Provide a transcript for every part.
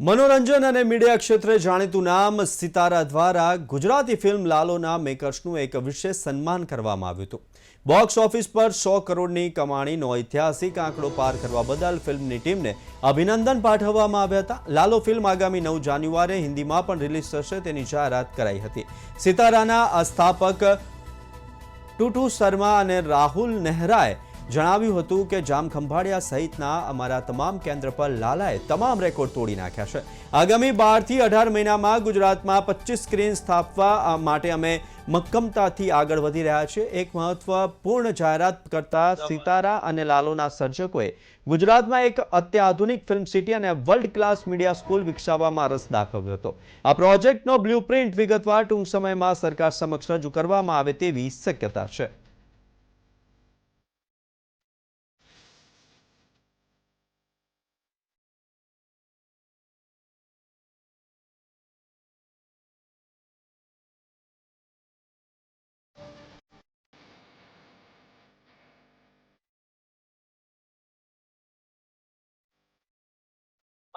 મનોરંજન અને મીડિયા ક્ષેત્રે જાણીતું નામ સિતારા દ્વારા ગુજરાતી ફિલ્મ લાલોના મેકર્સનું એક વિશેષ સન્માન કરવામાં આવ્યું હતું. બોક્સ ઓફિસ પર સો કરોડની કમાણીનો ઐતિહાસિક આંકડો પાર કરવા બદલ ફિલ્મની ટીમને અભિનંદન પાઠવવામાં આવ્યા હતા. લાલો ફિલ્મ આગામી નવ જાન્યુઆરીએ હિન્દીમાં પણ રિલીઝ થશે તેની જાહેરાત કરાઈ હતી. સિતારાના સ્થાપક ટુટુ શર્મા અને રાહુલ નહેરાએ જણાવ્યું હતું કે જામખંભાળિયા સહિતના અમારા તમામ કેન્દ્ર પર લાલાએ તમામ રેકોર્ડ તોડી નાખ્યા છે. આગામી બારથી અઢાર મહિનામાં ગુજરાતમાં પચીસ સ્ક્રીન સ્થાપવા માટે અમે મક્કમતાથી આગળ વધી રહ્યા છીએ. એક મહત્વપૂર્ણ જાહેરાત કરતા સિતારા અને લાલોના સર્જકોએ ગુજરાતમાં એક અત્યાધુનિક ફિલ્મ સિટી અને વર્લ્ડ ક્લાસ મીડિયા સ્કૂલ વિકસાવવામાં રસ દાખવ્યો હતો. આ પ્રોજેક્ટનો બ્લુપ્રિન્ટ વિગતવાર ટૂંક સમયમાં સરકાર સમક્ષ રજૂ કરવામાં આવે તેવી શક્યતા છે.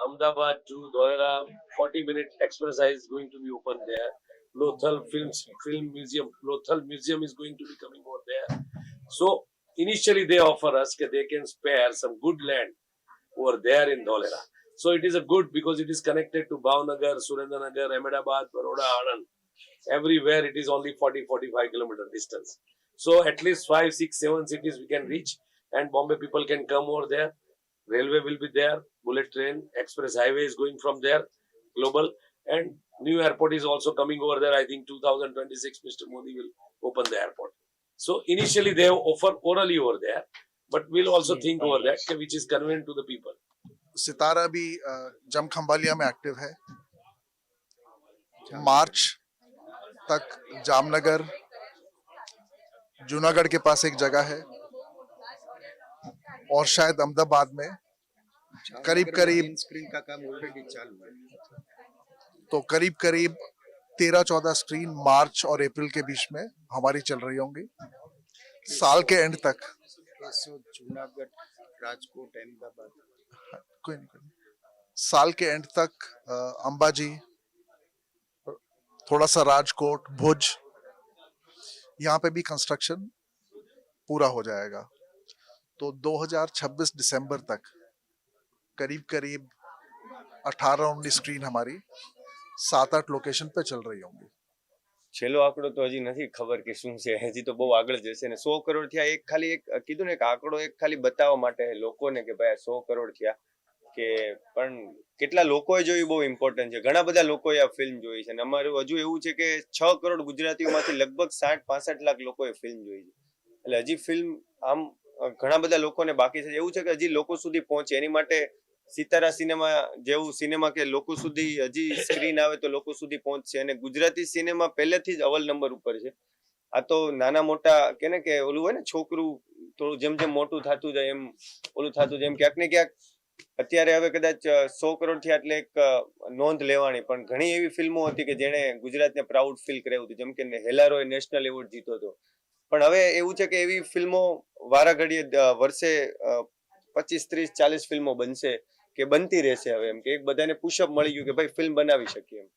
Ahmedabad to Doira, 40 minute express is going to be open there. Lothal Films Film Museum, Lothal Museum is going to be coming over there. So initially they offer us that they can spare some good land over there in Dholera. So it is a good because it is connected to Bhavnagar, Surendranagar, Ahmedabad, Baroda, Anand. Everywhere it is only 40 45 kilometer distance. So at least five, six, seven cities we can reach, and Bombay people can come over there. Railway will be there, bullet train, express highway is going from there, global, and new airport is also coming over there. I think 2026, Mr. Modi will open the airport. So initially they have offer orally over there, but we'll also think over that, which is convenient to the people. सितारा भी अ, जम खंभालिया में active है मार्च तक जामनगर जूनागढ़ के पास एक जगह है और शायद अहमदाबाद में करीब करीब स्क्रीन का काम ऑलरेडी चालू है। तो करीब करीब तेरह चौदह स्क्रीन मार्च और अप्रैल के बीच में हमारी चल रही होंगी। साल के एंड तक। जूनागढ़ राजकोट अहमदाबाद। कोई नहीं कोई साल के एंड तक अंबाजी थोड़ा सा राजकोट भुज यहाँ पे भी कंस्ट्रक्शन पूरा हो जाएगा। तो 2026 दिसंबर तक करीब करीब 18 19 स्क्रीन हमारी सात आठ लोकेशन पे चल रही होंगी છેલ્લો આંકડો તો હજી નથી ખબર કે શું છે હજી તો બહુ આગળ જશે ને સો કરોડ થયા એક ખાલી એક કીધું ને એક આંકડો એક ખાલી બતાવવા માટે લોકોને કે ભાઈ સો કરોડ થયા કે પણ કેટલા લોકોએ જોયું બહુ ઇમ્પોર્ટન્ટ છે ઘણા બધા લોકોએ આ ફિલ્મ જોઈ છે અને અમારું હજુ એવું છે કે છ કરોડ ગુજરાતીઓમાંથી લગભગ સાઠ પાસઠ લાખ લોકોએ ફિલ્મ જોઈ છે એટલે હજી ફિલ્મ આમ અ, ઘણા બધા લોકોને બાકી છે. એવું છે કે હજી લોકો સુધી પહોંચે. એની માટે સિતારા સિનેમા જેવું સિનેમા કે લોકો સુધી હજી સ્ક્રીન આવે તો લોકો સુધી પહોંચશે. અને ગુજરાતી સિનેમા પહેલેથી જ અવલ નંબર ઉપર છે. આ તો નાના મોટા કે ને કે ઓલું હોય ને છોકરું થોડું જેમ જેમ મોટું થતું જાય એમ ઓલું થતું જાય એમ ક્યાંક ને ક્યાંક અત્યારે હવે કદાચ સો કરોડથી આટલે એક નોંધ લેવાની. પણ ઘણી એવી ફિલ્મો હતી કે જેણે ગુજરાતને પ્રાઉડ ફીલ કરાવ્યું હતું. જેમ કે હેલારોએ નેશનલ એવોર્ડ જીતો હતો. પણ હવે એવું છે કે એવી ફિલ્મો વારા ઘડીએ વર્ષે પચીસ, ત્રીસ, ચાલીસ ફિલ્મો બનશે કે બનતી રહેશે હવે એમ કે એક બધાને પુશઅપ મળી ગયું કે ભાઈ ફિલ્મ બનાવી શકીએ એમ.